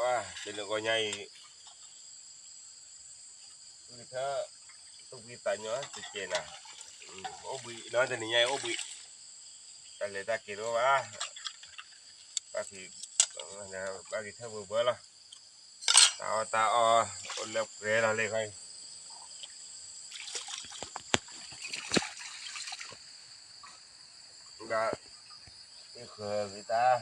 quá đây là gọi nhây, người thơ tôi bị tay nhớ thì kể là ô bị nói thì nhây ô bị. Ta lấy ta kể đó ba ba thì ba thì thơ vừa bữa là tao tao lập ghế là lên coi đã cái khờ người ta?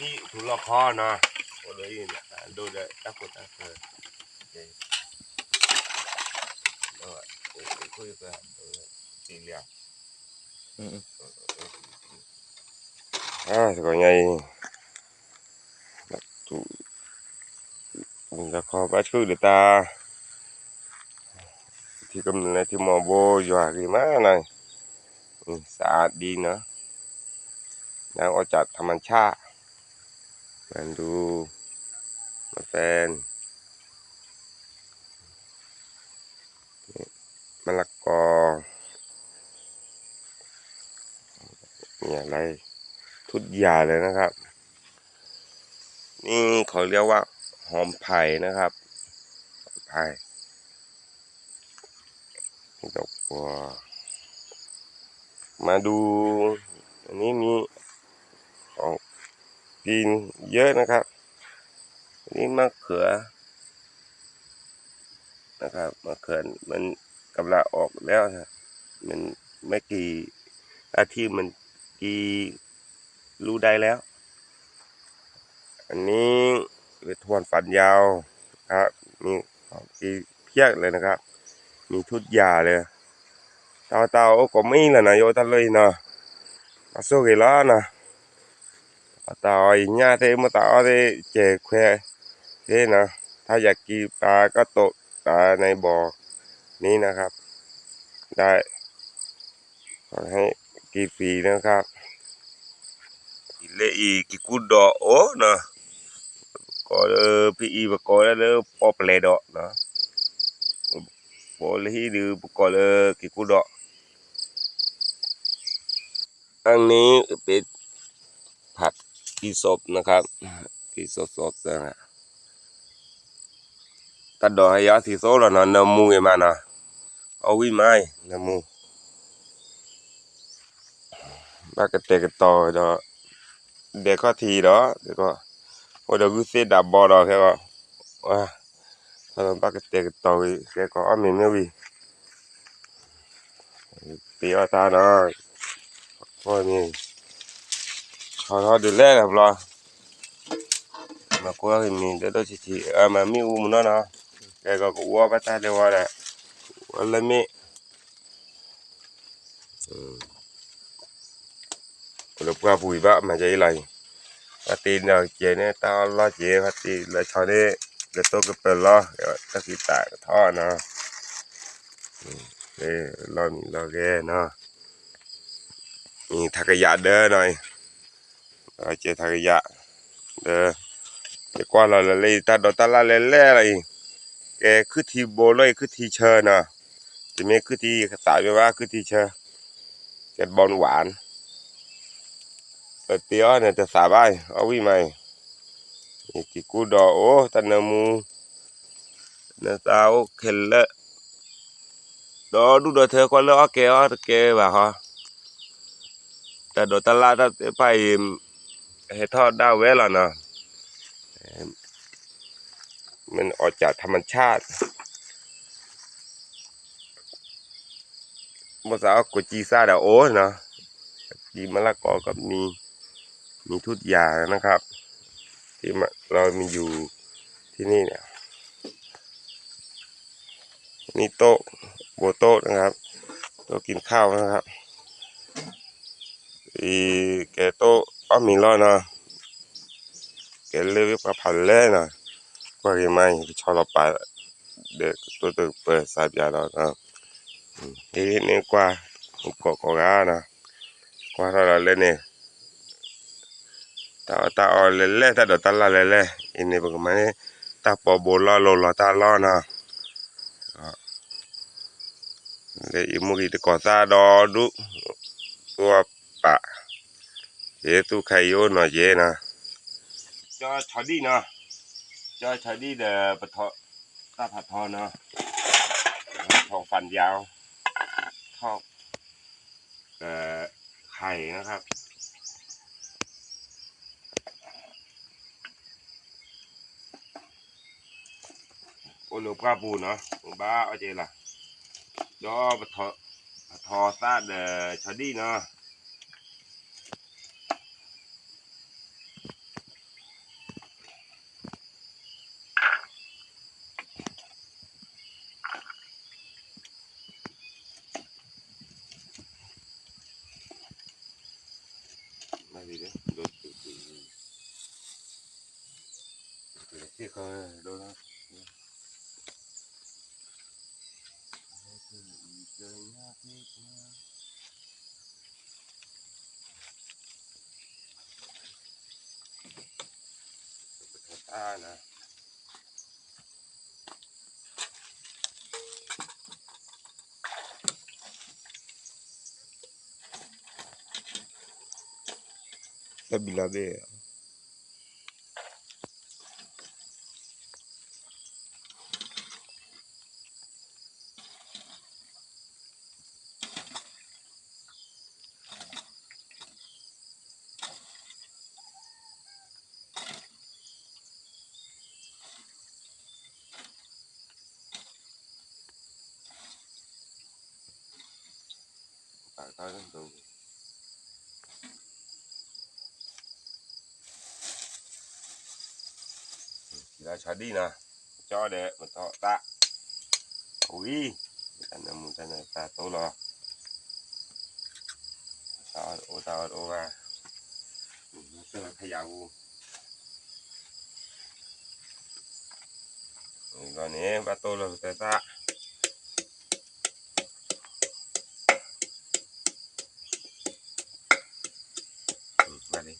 นี่ถุณละครนะโอ้ยนะดูได้ตักกูตักเธยเออคุยกันตีเลียอ่าสกอยไงตุมึงละครบ้าชื่อเดตา thì cầm này thì อโ vô dọa cái má này ừ, xả đi nữa đang ở chặt thầm ăn cha มันดู มาแฟนมะละกอมีอะไร ทุกอย่างเลยนะครับ นี่เขาเรียกว่า หอมไผ่นะครับหอมไผ่ดอกบัวมาดู อันนี้มี กินเยอะนะครับนนี้มะเขือ นะครับมะเขือมันกำลังออกแล้วนะมันไม่กี่อาทิตย์มันกี่รู้ได้แล้ว อันนี้เป็นทวนฝันยาวครับมีของกีเพียกเลยนะครับ มีทุกอย่างเลย tao tao có mấy là này vô tao lấy nè tao số cái lá nè tao nhà thế mà tao thế chè khoe thế nè ถ้าอยากกินปลาก็ตกปลาในบ่อนี้นะครับ ได้ขอให้กินฟรีนะครับเลอีกิกุดดอโอ้นะก็เออพี่อีบก็เลยปอเปลดอเนะบอเลยดูก็เลยกิกุดดออันนี้เป็นผัด กีศพนะครับกีศพสดนะฮะตัดดอกให้ยาสีโซแล้วนะน้ำมูเอมานะเอาวิไม้น้ำมูบ้ากระเตะกระต่อดอกเด็กก็ทีดอกเด็กก็โอ้เดี๋ยวกูเสียดับบอดอกแค่ก็ว้าถ้าเราบ้ากระเตะกระต่อแค่ก็อ้อมไม่วิปีอาตานะพอนี่ họ họ được lẽ là lo mà qua thì mình để đó chỉ chị à mà mi u nó nó cái gọi của qua bắt ta để qua đây qua lên mi. Được qua bùi bạ mà vậy này phát tin là chị này tao lo chị phát tin là cho đấy để tôi cứ phải lo các cái tại thọ nó ừ, để lo mình lo ghê nó mình thằng cái giả đơ này. เอาเจทางยะเด้อเดี๋ยวกว่าเราเลยตาดอตาลาเล่เล่อะไรแกคือทีโบเลยคือทีเชอร์นะจะมีคือทีสายไปว่าคือทีเชอร์เจ็ดบอลหวานแต่เตี้ยเนี่ยจะสาบายเอาวิไหมนี่กิกูดอโอ้ตันนมูเนตาโอเคลลดอดูดอเธอคนละโอเคโอเคบ่ะฮะแต่ดอตาลาถ้าไป เห็ดทอดได้เวลานะมันออกจากธรรมชาติภาษากุจีซาดาโอนะจีมะละกอกับมีมีทุกอย่างนะครับ ที่เรามีอยู่ที่นี่เนี่ยนี่โต๊ะโบโต๊ะนะครับโต๊ะกินข้าวนะครับอีแกโต๊ะ có mình lo nè cái lưới với phần lê nè qua cái mai thì cho nó bài để tôi từ bờ sai bia đó nè thì nên qua có có gà nè qua đó là lên nè ta ta ở lên lên ta đỡ ta la lên lên ini bagaimana ta po bola lo lo ta lo nè để imu gitu có ra đó đu tua bạc chế tu khai vô nó dễ nè cho cho đi nè cho cho đi để bật thọ ta ผัดทอเนาะทองฟันยาวทอดเอ่อไข่นะครับ โอโลกาปูเนาะบ้าเอาเจล่ะดอปะทอปะทอซาดเอ่อชอดีเนาะมาดีเด้อโดนตุตุ ที่เขาโดนนะ อ่านะแล้วบิลาเบ้อะ tại tới đến từ là xả đi nè cho để mà thọ tạ ui anh em muốn tên này ta tô lo tao ô tao ô ra tức là thay dạo còn nè ba tô là বাড়ি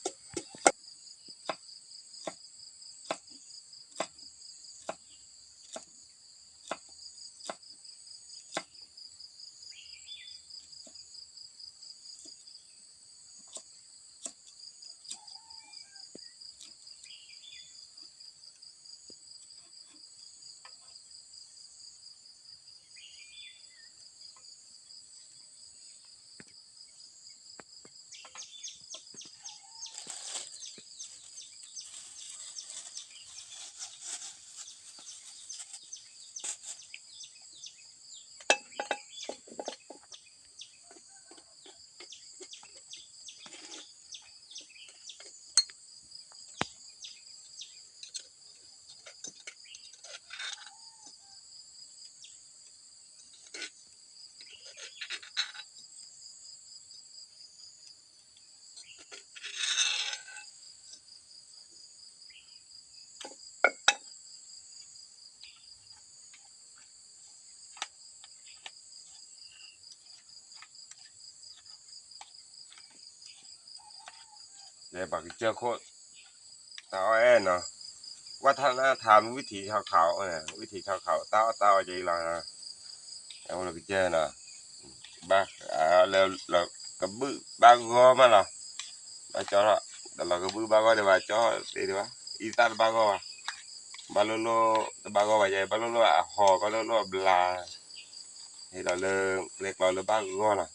tay ta Ừ, ra đi để bảo cái chưa khô tao em nó วัฒนธรรมวิถีชาวเขาเนี่ยวิถีชาวเขาเต้าเต้าใจเรานะเอาเราไปเจอนะบ้าอ่าแล้วเรากระบือบางงอมาเนาะมาจอละแต่เรากระบือบางงอเดี๋ยวมาจอดีดีวอีตาบางงอวะบาลโลบางงอว่าใหญ่บาลโลอะหอก็โลโลบลาให้เราเลิกเล็กเราเลยบางงอนาะ